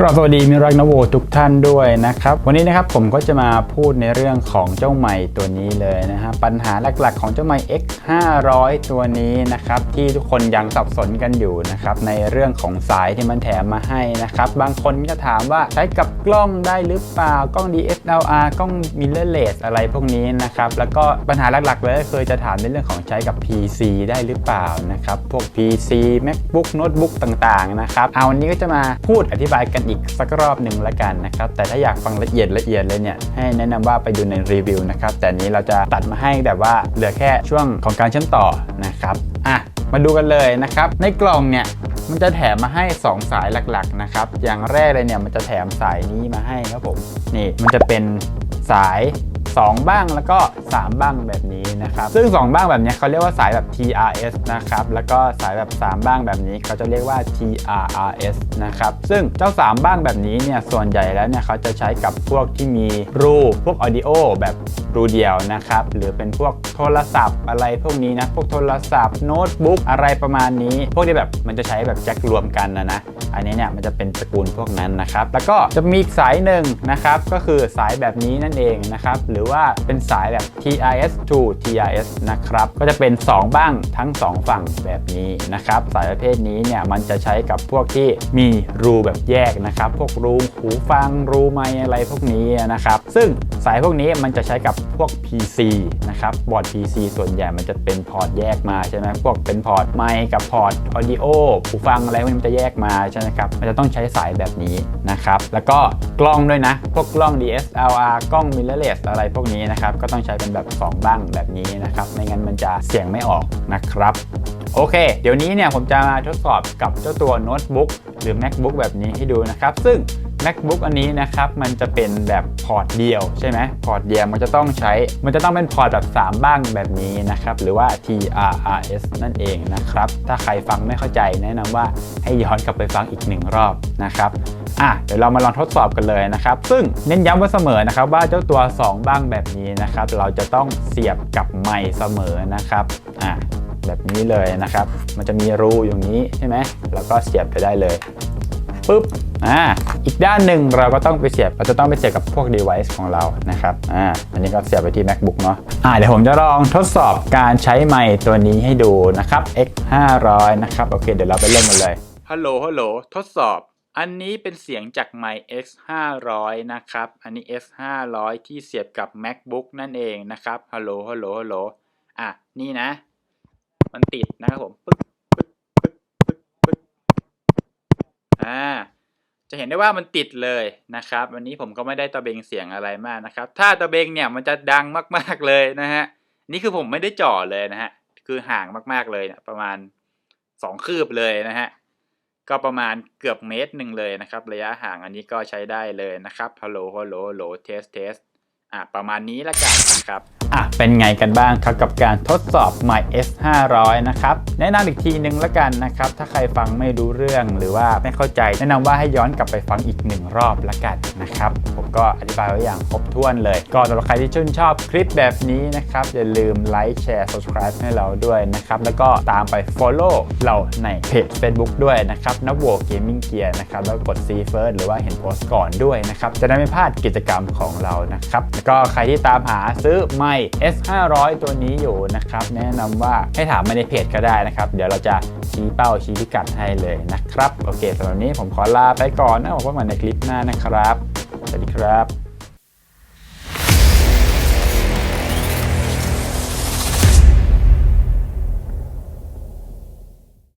กราบสวัสดีมิรักนโวทุกท่านด้วยนะครับ วันนี้นะครับผมก็จะมาพูดในเรื่องของเจ้าใหม่ตัวนี้เลยนะฮะปัญหาหลักๆ ของเจ้าใหม่ X 500ตัวนี้นะครับที่ทุกคนยังสับสนกันอยู่นะครับในเรื่องของสายที่มันแถมมาให้นะครับบางคนก็ถามว่าใช้กับกล้องได้หรือเปล่ากล้อง DSLR กล้อง mirrorless อะไรพวกนี้นะครับแล้วก็ปัญหาหลักๆเลยก็คือจะถามในเรื่องของใช้กับ PC ได้หรือเปล่านะครับพวก PC MacBook Notebook ต่างๆนะครับเอาวันนี้ก็จะมาพูดอธิบายกันอีกสักรอบหนึ่งละกันนะครับ แต่ถ้าอยากฟังละเอียดละเอียดเลยเนี่ยให้แนะนำว่าไปดูในรีวิวนะครับ แต่นนี้เราจะตัดมาให้แบบว่าเหลือแค่ช่วงของการเชื่อมต่อนะครับอะมาดูกันเลยนะครับ ในกล่องเนี่ยมันจะแถมมาให้ 2 สายหลักๆนะครับ อย่างแรกเลยเนี่ยมันจะแถมสายนี้มาให้ครับผม นี่มันจะเป็นสาย 2 บ้างแล้วก็ 3 บ้างแบบนี้นะครับซึ่ง 2 บ้างแบบนี้เขาเรียกว่าสายแบบ TRS นะครับแล้วก็สายแบบ 3 บ้างแบบนี้เขาจะเรียกว่า TRRS นะครับซึ่งเจ้า 3 บ้างแบบนี้เนี่ยส่วนใหญ่แล้วเนี่ยเขาจะใช้กับพวกที่มีรูพวก audio แบบรูเดียวนะครับหรือเป็นพวกโทรศัพท์อะไรพวกนี้นะพวกโทรศัพท์โน้ตบุ๊กอะไรประมาณนี้ พวกที่แบบมันจะใช้แบบแจ็ครวมกันนะนะ อันนี้เนี่ยมันจะเป็นตระกูลพวกนั้นนะครับ แล้วก็จะมีสายหนึ่งนะครับ ก็คือสายแบบนี้นั่นเองนะครับ หรือว่าเป็นสายแบบ TRS to TRS นะครับ ก็จะเป็น 2 บ้างทั้ง 2 ฝั่งแบบนี้นะครับ สายประเภทนี้เนี่ยมันจะใช้กับพวกที่มีรูแบบแยกนะครับ พวกรูหูฟังรูไมอะไรพวกนี้นะครับ ซึ่งสายพวกนี้มันจะใช้กับพวก PC นะครับ บอร์ด PC ส่วนใหญ่มันจะเป็นพอร์ตแยกมาใช่ไหมพวกเป็นพอร์ตไมค์กับพอร์ตออดิโอหูฟังอะไรพวกนี้มันจะแยกมาใช่ไหมครับมันจะต้องใช้สายแบบนี้นะครับแล้วก็กล้องด้วยนะ พวกกล้อง DSLR กล้อง mirrorless อะไรพวกนี้นะครับก็ต้องใช้เป็นแบบ2บ้างแบบนี้นะครับไม่งั้นมันจะเสียงไม่ออกนะครับโอเค เดี๋ยวนี้เนี่ยผมจะมาทดสอบกับเจ้าตัวโน้ตบุ๊กหรือ MacBook แบบนี้ให้ดูนะครับ ซึ่ง MacBook อันนี้นะครับมันจะเป็นแบบพอร์ตเดียวใช่ไหมพอร์ตเดียวมันจะต้องใช้ มันจะต้องเป็นพอร์ตแบบ 3 บ้างแบบนี้นะครับ หรือว่า TRRS นั่นเองนะครับ ถ้าใครฟังไม่เข้าใจแนะนำว่าให้ย้อนกลับไปฟังอีกหนึ่งรอบนะครับอะเดี๋ยวเรามาลองทดสอบกันเลยนะครับ ซึ่งเน้นย้ำไว้เสมอนะครับว่าเจ้าตัว 2 บ้างแบบนี้นะครับ เราจะต้องเสียบกับไมค์เสมอนะครับอะแบบนี้เลยนะครับ มันจะมีรูอย่างนี้ใช่ไหมแล้วก็เสียบไปได้เลยปุ๊บ อ่าอีกด้านหนึ่งเราก็ต้องไปเสียบเราจะต้องไปเสียบกับพวก device ของเรานะครับอ่าอันนี้ก็เสียบไปที่ macbook เนาะอ่าเดี๋ยวผมจะลองทดสอบการใช้ไมค์ตัวนี้ให้ดูนะครับ x 5 0 0นะครับโอเค เดี๋ยวเราไปเล่นกันเลยฮัลโหลฮัลโหลทดสอบอันนี้เป็นเสียงจากไมค์ X 500นะครับ อันนี้ X 500ที่เสียบกับ macbook นั่นเองนะครับ ฮัลโหล ฮัลโหล ฮัลโหล อะ นี่นะ มันติดนะครับผม ปึ๊กปึ๊กปึ๊กปึ๊กปึ๊กอ่า จะเห็นได้ว่ามันติดเลยนะครับ วันนี้ผมก็ไม่ได้ตะเบงเสียงอะไรมากนะครับ ถ้าตะเบงเนี่ยมันจะดังมาก ๆเลยนะฮะนี่คือผมไม่ได้จ่อเลยนะฮะคือห่างมากๆเลยนี่ยประมาณสองคืบเลยนะฮะก็ประมาณเกือบเมตรหนึ่งเลยนะครับ ระยะห่างอันนี้ก็ใช้ได้เลยนะครับฮัลโหลฮัลโหลฮัลโหลเทสเทสอะประมาณนี้ละกันนะครับ อะเป็นไงกันบ้างครับกับการทดสอบ My S 500นะครับแนะนำอีกทีนึงละกันนะครับถ้าใครฟังไม่รู้เรื่องหรือว่าไม่เข้าใจ แนะนำว่าให้ย้อนกลับไปฟังอีกหนึ่งรอบละกันนะครับผมก็อธิบายไว้อย่างครบถ้วนเลย ก็สำหรับใครที่ชื่นชอบคลิปแบบนี้นะครับอย่าลืมไลค์แชร์ subscribe ให้เราด้วยนะครับแล้วก็ตามไป follow เราในเพจ Facebook ด้วยนะครับนับโวเกมมิ่งเกียร์นะครับแล้วกด see first หรือว่าเห็นโพสก่อนด้วยนะครับจะได้ไม่พลาดกิจกรรมของเรานะครับแล้วก็ใครที่ตามหาซื้อ My S500 ตัวนี้อยู่นะครับ แนะนำว่าให้ถามมาในเพจก็ได้นะครับ เดี๋ยวเราจะชี้เป้าชี้พิกัดให้เลยนะครับ โอเคสำหรับนี้ผมขอลาไปก่อนนะผมพบกันในคลิปหน้านะครับ สวัสดีครับ